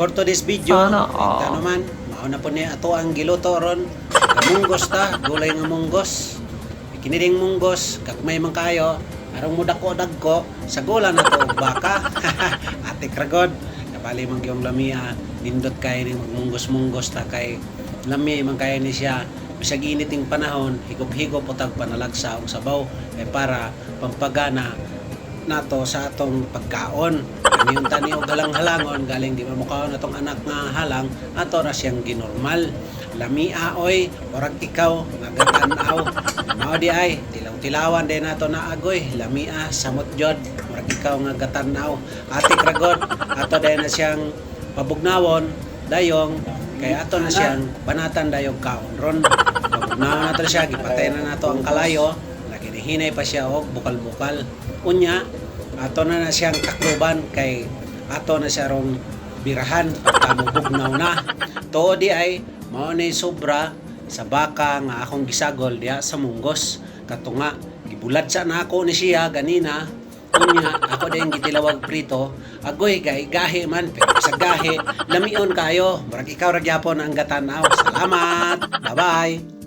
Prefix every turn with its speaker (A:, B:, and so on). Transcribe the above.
A: For today's video,
B: Sana all.
A: naman, mauna po niya ato ang giluto ron. Munggos ta, gulay nga munggos. Kiniring munggos, kakmay man kayo, arong mo dako dagko, sa gula na to, baka. Ate kragod, kabali man yung lamia, nindot kay ni munggos-munggos ta kay lami man kaya ni siya bisag initing panahon higop-higop o tag panalagsa og sabaw kay para pampagana nato sa atong pagkaon. Kaniyon tani og halang-halangon galing di mamukaon atong anak nga halang ato ra siyang ginormal. Lamia oy, murag ikaw nga gatanaw. Mao di ay tilaw-tilawan din nato na agoy. Lamia samot jod, murag ikaw nga gatanaw. Ate kragot, ato din na siyang pabugnawon dayong kay ato na siyang banatan dayong kaon ron. Pabugnawon nato siya, gipatay na nato ang kalayo. Naginihinay pa siya og bukal-bukal. Unya, ato na na siyang takluban kay ato na siya rong birahan pagkamubugnaw na. Tuo di ay mao sobra sa baka nga akong gisagol diha sa munggos. Katunga, gibulad sa na ako ni siya ganina. Unya, ako din gitilawag prito. Agoy, gay, gahi man. Pero sa gahi, lamion kayo. Murag ikaw ra gyapon ang gatanaw. Salamat. Bye-bye.